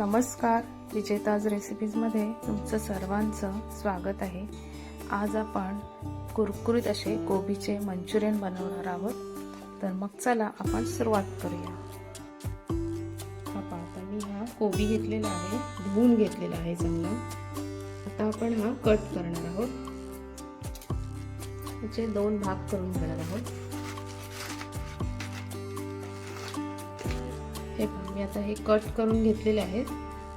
नमस्कार. विजेताज रेसिपीजमध्ये तुमचं सर्वांचं स्वागत आहे. आज आपण कुरकुरीत असे कोबीचे मंचुरियन बनवणार आहोत. तर मग चला आपण सुरुवात करूया. हा पहा, आता मी हा कोबी घेतलेला आहे धुवून घेतलेला आहे चांगला. आता आपण हा कट करणार आहोत. त्याचे दोन भाग करून घेणार आहोत. मी आता हे कट करून घेतलेले आहेत.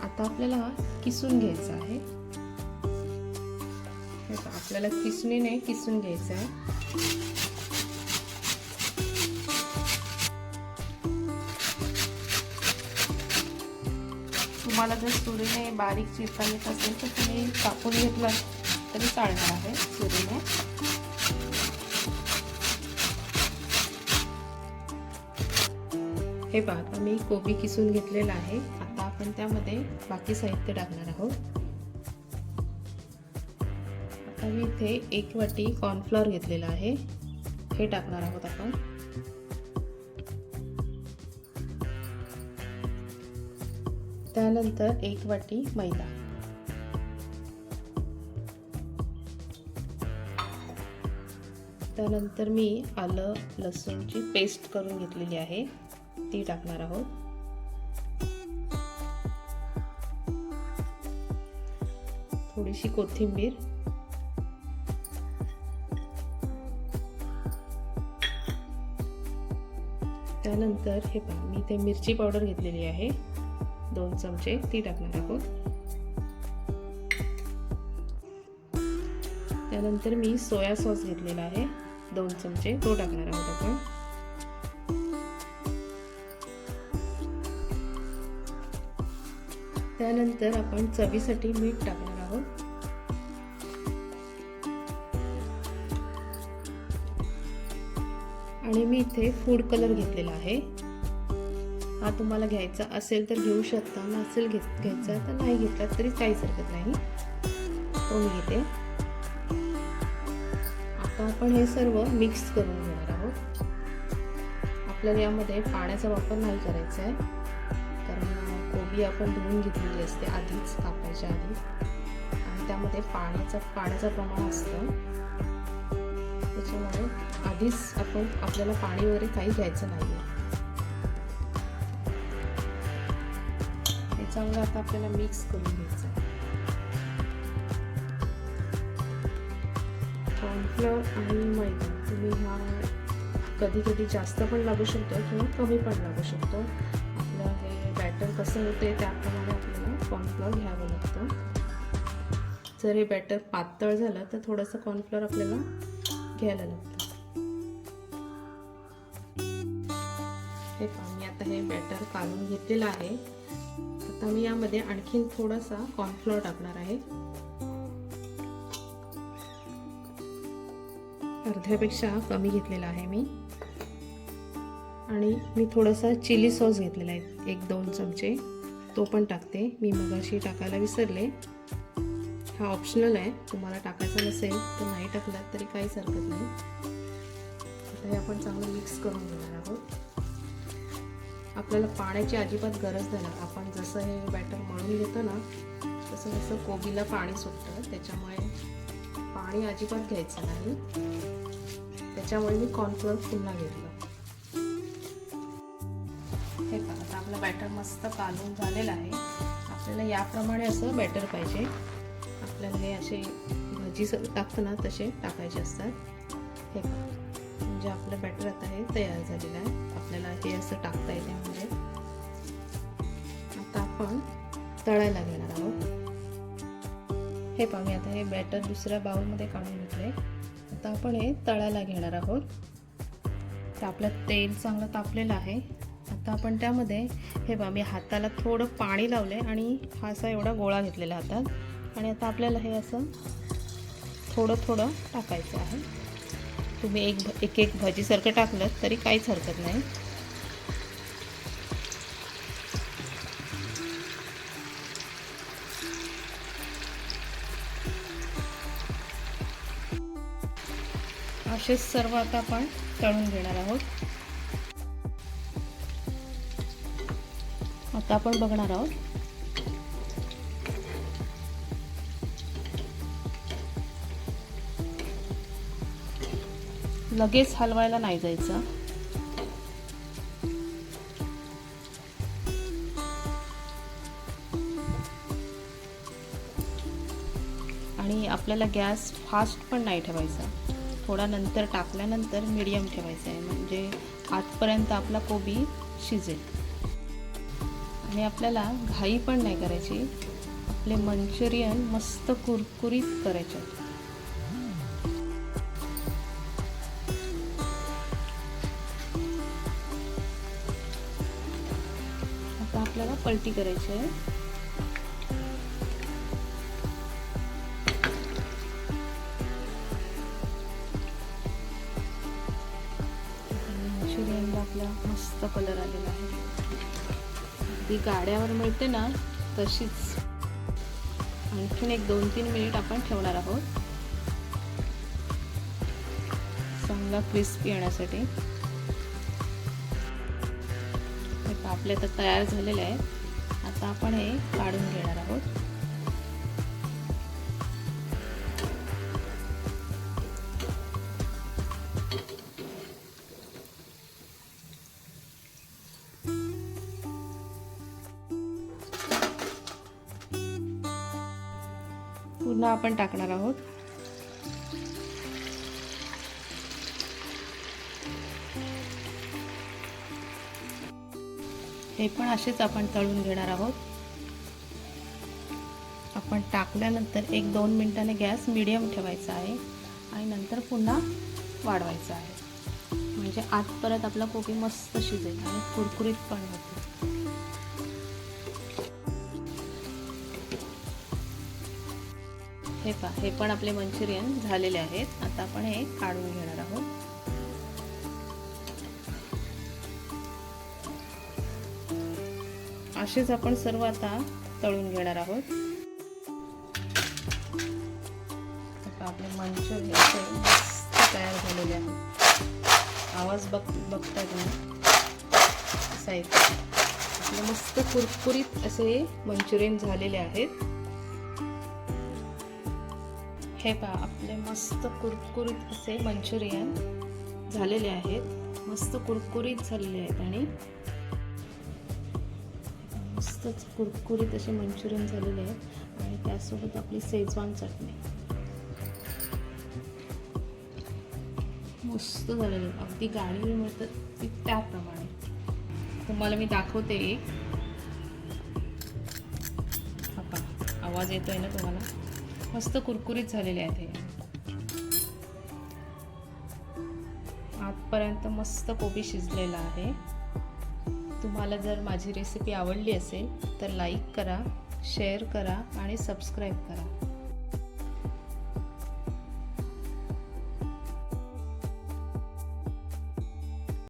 आता आपल्याला हा किसून घ्यायचा आहे. आपल्याला किसणीने किसून घ्यायचं आहे. तुम्हाला जर सुरीने बारीक चिरता येत असेल तर तुम्ही कापून घेतला तरी चालणार आहे सुरीने. हे पहा मी कोबी किसून घेतलेला आहे. आता आपण त्यामध्ये बाकी साहित्य टाकणार आहोत. आता मी इथे एक वाटी कॉर्नफ्लॉवर घेतलेला आहे. हे टाकणार आहोत आपण. त्यानंतर एक वाटी मैदा. त्यानंतर मी आलं लसूणची पेस्ट करून घेतलेली आहे. ती टाकणार आहोत. थोडीशी कोथिंबीर. त्यानंतर हे पहा मी इथे मिरची पावडर घेतलेली आहे. दोन चमचे ती टाकणार आहोत. त्यानंतर मी सोया सॉस घेतलेला आहे. दोन चमचे तो टाकणार आहोत आपण. त्यानंतर आपण चवीसाठी मीठ टाकणार आहोत. आणि मी इथे फूड कलर घेतलेला आहे. हा तुम्हाला घ्यायचा असेल तर घेऊ शकता नसेल घेत घ्यायचा तर नाही घेतला तरी काहीच हरकत नाही. तो मी घेते. आता आपण हे सर्व मिक्स करून घेणार आहोत. आपल्याला यामध्ये पाण्याचा वापर नाही करायचा आहे. कारण कोबी आपण धुवून घेतलेली असते आधीच कापायच्या आधी. आणि त्यामध्ये पाण्याचं पाण्याचं प्रमाण असतं. त्याच्यामुळे आधीच आपण आपल्याला पाणी वगैरे काही घ्यायचं नाही हे चांगलं आता आपल्याला मिक्स करून घ्यायचं आहे. आणि मैदा. तुम्ही ह्या कधी कधी जास्त पण लागू शकतो किंवा कमी पण लागू शकतो. बॅटर कसं होते त्याप्रमाणे आपल्याला कॉर्नफ्लॉवर घ्यावं लागतं. जर हे बॅटर पातळ झालं तर थोडंसं कॉर्नफ्लॉवर आपल्याला घ्यायला लागतं. हे पहा मी आता हे बॅटर काढून घेतलेलं आहे. आता मी यामध्ये आणखीन थोडासा कॉर्नफ्लॉवर टाकणार आहे. अर्ध्यापेक्षा कमी घेतलेला आहे मी. आणि मी थोडासा चिली सॉस घेतलेला आहे. एक दोन चमचे. तो पण टाकते. मी मगाशी टाकायला विसरले. हा ऑप्शनल आहे. तुम्हाला टाकायचा नसेल तर नाही टाकला तरी काहीच हरकत नाही. आता हे आपण चांगलं मिक्स करून घेणार आहोत. आपल्याला पाण्याची अजिबात गरज नाही आपण जसं हे बॅटर मळून घेतो ना तसं जसं कोबीला पाणी सुटतं त्याच्यामुळे पाणी अजिबात घ्यायचं नाही. त्याच्यामुळे मी कॉर्नफ्लोअर पुन्हा घेतलं. बॅटर मस्त कालून झालेलं आहे. आपल्याला याप्रमाणे असं बॅटर पाहिजे. आपल्याला हे असे भजी टाकतं ना तसे टाकायचे असतात. हे म्हणजे आपलं बॅटर आता हे तयार झालेलं आहे. आपल्याला हे असं टाकता येते म्हणजे. आता आपण तळायला घेणार आहोत. हे पाहू मी आता हे बॅटर दुसऱ्या बाउलमध्ये काढून घेतले आता आपण हे तळायला घेणार आहोत. तर आपलं तेल चांगलं तापलेलं आहे. आता आपण त्यामध्ये हे बा मी हाताला थोडं पाणी लावले आणि हा असा एवढा गोळा घेतलेला हातात. आणि आता आपल्याला हे असं थोडं थोडं टाकायचं आहे. तुम्ही एक एक एक भजीसारखं टाकलं तरी काहीच हरकत नाही. असेच सर्व आता आपण तळून घेणार आहोत. आता आपण बघणार आहोत. लगेच हलवायला नाही जायचं. आणि आपल्याला गॅस फास्ट पण नाही ठेवायचा. थोडा नंतर टाकल्यानंतर मीडियम ठेवायचा आहे. म्हणजे आजपर्यंत आपला कोबी शिजेल. आणि आपल्याला घाई पण नाही करायची. आपले मंचुरियन मस्त कुरकुरीत करायचे. आहेत. आता आपल्याला पलटी करायची आहे. मंचुरियनला आपला मस्त कलर आलेला आहे. ती गाड्यावर मिळते ना तशीच. आणखीन एक दोन तीन मिनिट आपण ठेवणार आहोत. चांगला क्रिस्पी येण्यासाठी. आपल्या तर तयार झालेले आहे. आता आपण हे काढून घेणार आहोत. पुन्हा आपण टाकणार आहोत. हे पण असेच आपण तळून घेणार आहोत. आपण टाकल्यानंतर एक दोन मिनिटाने गॅस मिडियम ठेवायचा आहे आणि नंतर पुन्हा वाढवायचा आहे. म्हणजे आत परत आपला कोबी मस्त शिजेल आणि कुरकुरीत पण होते. हे पहा हे पण आपले मंचुरियन झालेले आहेत. आता आपण हे काढून घेणार आहोत. असेच आपण सर्व आता तळून घेणार आहोत. आपले मंचुरियन मस्त तयार झालेले आहेत. आवाज बघ बघता तुम्ही? असा आपले मस्त कुरकुरीत असे मंचुरियन झालेले आहेत. हे पहा आपले मस्त कुरकुरीत असे मंचुरियन झालेले आहेत. मस्त कुरकुरीत झालेले आहेत आणि मस्तच कुरकुरीत असे मंचुरियन झालेले आहेत. आणि त्यासोबत आपली सेजवान चटणी. मस्त झालेले अगदी गाडीवर मिळतात ती त्याप्रमाणे. तुम्हाला मी दाखवते एक. हा पहा आवाज येतोय ना तुम्हाला? मस्त कुरकुरीत झालेले आहेत हे. आजपर्यंत मस्त कोबी शिजलेला आहे. तुम्हाला जर माझी रेसिपी आवडली असेल तर लाईक करा शेअर करा आणि सबस्क्राईब करा.